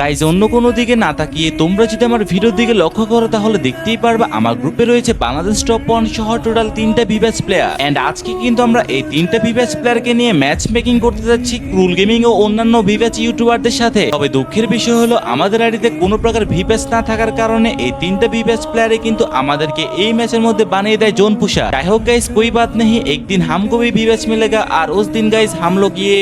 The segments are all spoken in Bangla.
গাইজ অন্য কোনো দিকে না তাকিয়ে তোমরা যদি আমার ভিডিওর দিকে লক্ষ্য করো, তাহলে দেখতেই পারবে আমার গ্রুপে রয়েছে বাংলাদেশ টপ ওয়ান সহ টোটাল তিনটা ভিভ্যাস প্লেয়ার অ্যান্ড আজকে কিন্তু আমরা এই তিনটা ভিভ্যাস প্লেয়ারকে নিয়ে ম্যাচ মেকিং করতে যাচ্ছি ক্রুল গেমিং ও অন্যান্য ভিভ্যাস ইউটিউবারদের সাথে। তবে দুঃখের বিষয় হলো, আমাদের আড়িতে কোনো প্রকার ভিভ্যাস না থাকার কারণে এই তিনটা ভিভ্যাস প্লেয়ারে কিন্তু আমাদেরকে এই ম্যাচের মধ্যে বানিয়ে দেয় জোন পুষা যাই হোক গাইজ কই বাদ নেই, একদিন হামকবি ভি ভিভ্যাস মিলেগা আর ওস দিন গাইজ হামলো গিয়ে,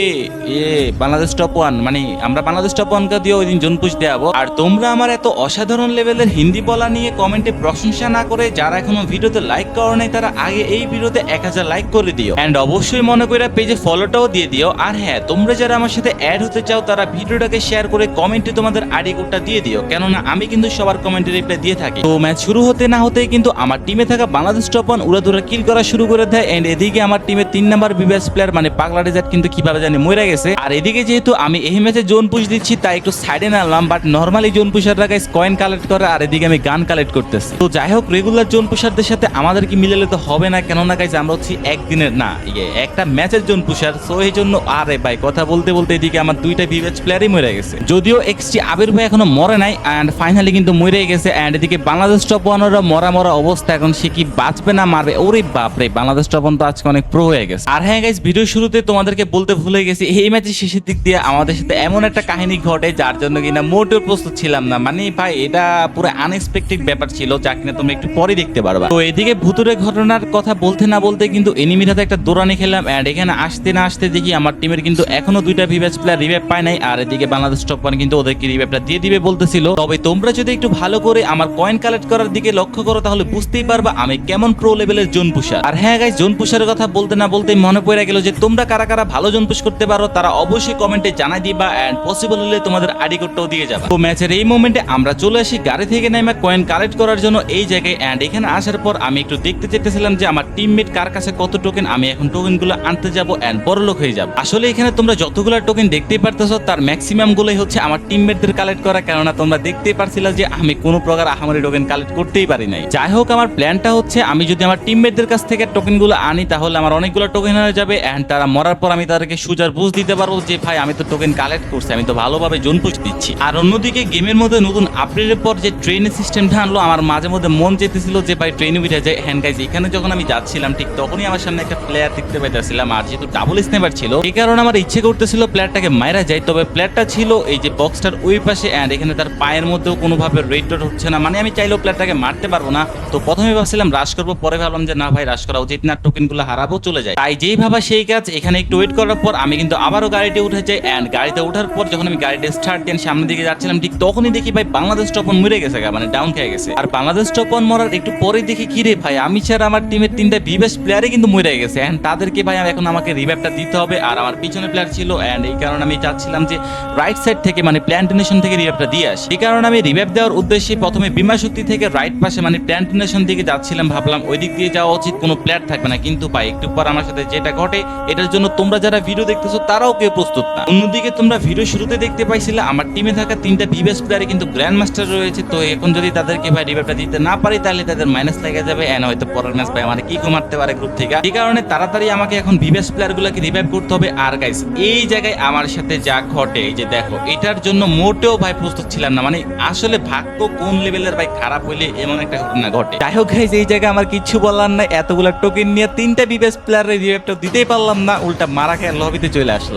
এ, বাংলাদেশ টপ ওয়ান মানে আমরা বাংলাদেশ টপ ওয়ানকে দিয়ে ওই দিন জোন পুষ দেওয়াবো আর তোমরা আমার এত অসাধারণ লেভেলের হিন্দি বলা নিয়ে কমেন্টে প্রশংসা না করে যারা এখনও ভিডিওতে লাইক করো নাই, তারা আগে এই ভিডিওতে এক হাজার লাইক করে দিও। অ্যান্ড অবশ্যই মনে করে পেজে ফলোটাও দিয়ে দিও। আর হ্যাঁ তোমরা যারা আমার সাথে অ্যাড হতে চাও, তারা ভিডিওটাকে শেয়ার করে কমেন্টে তোমাদের আইডি কোডটা দিয়ে দিও। কেননা আমি কিন্তু সবার কমেন্টে রিপ্লাই দিয়ে থাকি। তো ম্যাচ শুরু হতে না হতেই কিন্তু আমার টিমে থাকা বাংলাদেশ টপ ওয়ান উড়াধুরা কিল করা শুরু করে দেয়। এন্ড এদিকে আমার টিমের তিন নাম্বার বিবেস প্লেয়ার মানে পাগলা রেজার্ট কিন্তু কীভাবে জানি মরে গেছে। আর এদিকে যেহেতু আমি এই ম্যাচে জোন পুশ দিচ্ছি, তাই একটু সাইডে নামলাম বাট নর্মালি জোন পুষাররা গাইস কয়েন কালেক্ট করে আর এদিকে আমি গান কালেক্ট করতেছি। তো যাই হোক রেগুলার জোন পুষারদের সাথে আমাদের কি মিলালে তো হবে না? কেননা গাইস আমরা হচ্ছি একদিনের না ইয়ে একটা ম্যাচের জোন পুষার সো এই জন্য আরে ভাই, কথা বলতে বলতে এদিকে আমার দুইটা বিবেচ প্লেয়ারই মরে গেছে। যদিও এক্সটি আবির ভাই এখনও মরে নাই অ্যান্ড ফাইনালি কিন্তু মরে গেছে অ্যান্ড এদিকে বাংলাদেশ টপ ওয়ানেরও মরা মরা অবস্থা, এখন সে কি বাঁচবে না মারবে? ওরে বাপরে বাংলাদেশ টপ ওয়ান তো আজকে অনেক প্রো হয়ে গেছে। আর হ্যাঁ গাইস ভিডিও শুরুতে তোমাদেরকে বলতে ভুলে গেছি, এই ম্যাচের শেষের দিক দিয়ে আমাদের সাথে এমন একটা কাহিনী ঘটে, যার জন্য কিনা মোটেও প্রস্তুত ছিলাম না। মানে ভাই, এটা পুরো আনএক্সপেক্টেড ব্যাপার ছিল, যা কিনা তুমি একটু পরে দেখতে পারবা। তো এদিকে ভুতুরে ঘটনার কথা বলতে না বলতে কিন্তু এনিমির হাতে একটা দৌড়ানি খেলাম অ্যান্ড এখানে আসতে না আসতে দেখি আমার টিমের কিন্তু এখনও দুইটা ভিভ্যাচ প্লেয়ার রিভাইভ পায় নাই, আর এদিকে বাংলাদেশ ওয়ান কিন্তু ওদেরকে রিভাইভটা দিয়ে দিবে বলতেছিল। তবে তোমরা যদি একটু ভালো করে আমার কয়েন কালেক্ট করার দিকে লক্ষ্য করো, তাহলে বুঝতেই পারবা আমি কেমন প্রো লেভেলের জোন পুষার আর হ্যাঁ গাই জোন পুষারের কথা বলতে না বলতে মনে পড়ে গেল যে তোমরা কারা কারা ভালো জোন পুশ করতে পারো, তারা অবশ্যই কমেন্টে জানাই দিবা এন্ড পসিবল হলে তোমাদের আইডি কোডটাও দিয়ে যাবে। তো ম্যাচের এই মোমেন্টে আমরা চলে আসি গাড়ি থেকে নেমে কয়েন কালেক্ট করার জন্য এই জায়গায়। অ্যান্ড এখানে আসার পর আমি একটু দেখতে চেয়েছিলাম যে আমার টিমমেট কার কাছে কত টোকেন আমি এখন টোকেনগুলো আনতে যাব অ্যান্ড বড়লোক হয়ে যাব। আসলে এখানে তোমরা যতগুলো টোকেন দেখতেই পারতেছো, তার ম্যাক্সিমাম গুলোই হচ্ছে আমার টিমমেটদের কালেক্ট করা, কেননা তোমরা দেখতেই পারছিলা যে আমি কোনো প্রকার আহামরি টোকেন কালেক্ট করতেই পারি নাই। যাই হোক, আমার প্ল্যানটা হচ্ছে আমি যদি আমার টিমমেটদের কাছ থেকে টোকেনগুলো আনি, তাহলে আমার অনেকগুলো টোকেন হয়ে যাবে অ্যান্ড তারা মরার পর আমি তাদেরকে সুজার বুঝ দিতে পারব যে, ভাই, আমি তো টোকেন কালেক্ট করছি, আমি তো ভালোভাবে জোন পুষ দিচ্ছি। আর অন্যদিকে গেমের মধ্যে নতুন আপডেটের পর যে ট্রেনের সিস্টেমটা আনলো, আমার মাঝে মধ্যে মন যেতেছিল যে ভাই ট্রেনে উঠে যায়। হ্যান্ড গাইজ এখানে যখন আমি যাচ্ছিলাম, ঠিক তখনই আমার সামনে একটা প্লেয়ার দেখতে পাইতেছিলাম, আর যেহেতু ডাবল স্নেপার ছিল, এই কারণে আমার ইচ্ছে করতেছিল প্লেয়ারটাকে মারা যায়। তবে প্লেয়ারটা ছিল এই যে বক্সটার ওই পাশে অ্যান্ড এখানে তার পায়ের মধ্যেও কোনোভাবে রেড ডট হচ্ছে না। মানে আমি চাইলেও প্লেয়ারটাকে মারতে পারব না। তো প্রথমে ভাবছিলাম রাশ করব, পরে ভাবলাম যে না ভাই রাশ করা উচিত না টোকেনগুলো হারাবো, চলে যায়। তাই যেই ভাবা সেই কাজ, এখানে একটু ওয়েট করার পর আমি কিন্তু আবারও গাড়িতে উঠে যাই অ্যান্ড গাড়িতে ওঠার পর যখন আমি গাড়িতে স্টার্ট দেন সামনের দিকে যাচ্ছিলাম ঠিক তখনই দেখি ভাই বাংলাদেশ টপন মরে গেছে গা, মানে ডাউন খেয়ে গেছে। আর বাংলাদেশ টপন মরার একটু পরে দেখি কি রে ভাই আমি ছাড়া আমার টিমের তিনটা বিবেশ প্লেয়ারই কিন্তু মরে গেছে। অ্যান্ড তাদেরকে ভাই এখন আমাকে রিভাইভটা দিতে হবে আর আমার পিছনে প্লেয়ার ছিল। অ্যান্ড এই কারণে আমি চাচ্ছিলাম যে রাইট সাইড থেকে মানে প্ল্যান্টেশন থেকে রিভাইভটা দিয়ে আসি। এই কারণে আমি রিভাইভ দেওয়ার উদ্দেশ্যে প্রথমে বিমা শক্তি থেকে রাইট পাশে মানে প্ল্যান্টেশন দিকে যাচ্ছিলাম। ভাবলাম ওই দিক দিয়ে যাওয়া উচিত কোনো প্লেয়ার থাকবে না। কিন্তু ভাই একটু পর আমার সাথে যেটা ঘটে এটার জন্য তোমরা যারা ভিডিও দেখতেছো তারাও কেউ প্রস্তুত না। অন্যদিকে তোমরা ভিডিও শুরুতে দেখতে পাইছিলে আমার টিমে থাকা তিনটা বিবেস প্লেয়ারে কিন্তু গ্র্যান্ড মাস্টার রয়েছে, তো এখন যদি তাদেরকে ভাই রিভাইভটা দিতে না পারি, তাহলে তাদের মাইনাস লেগে যাবে এন্ড হয়তো পরের ম্যাচ ভাই আমার কি মারতে পারে গ্রুপ থেকে। এই কারণে তাড়াতাড়ি আমাকে এখন বিবেস প্লেয়ার গুলোকে রিভাইভ করতে হবে। আর গাইস এই জায়গায় আমার সাথে যা ঘটে, এই যে দেখো, এটার জন্য মোটেও ভাই প্রস্তুত ছিলাম না। মানে আসলে ভাগ্য কোন লেভেলের ভাই খারাপ হইলে এমন একটা ঘটনা ঘটে? যাই হোক গাইস এই জায়গায় আমার কিছু বলার নাই। এতগুলো টোকেন নিয়ে তিনটা বিবেস প্লেয়ারের রিভাইভটা দিতেই পারলাম না। উল্টা মারা খেয়ে লবিতে চলে আসলাম।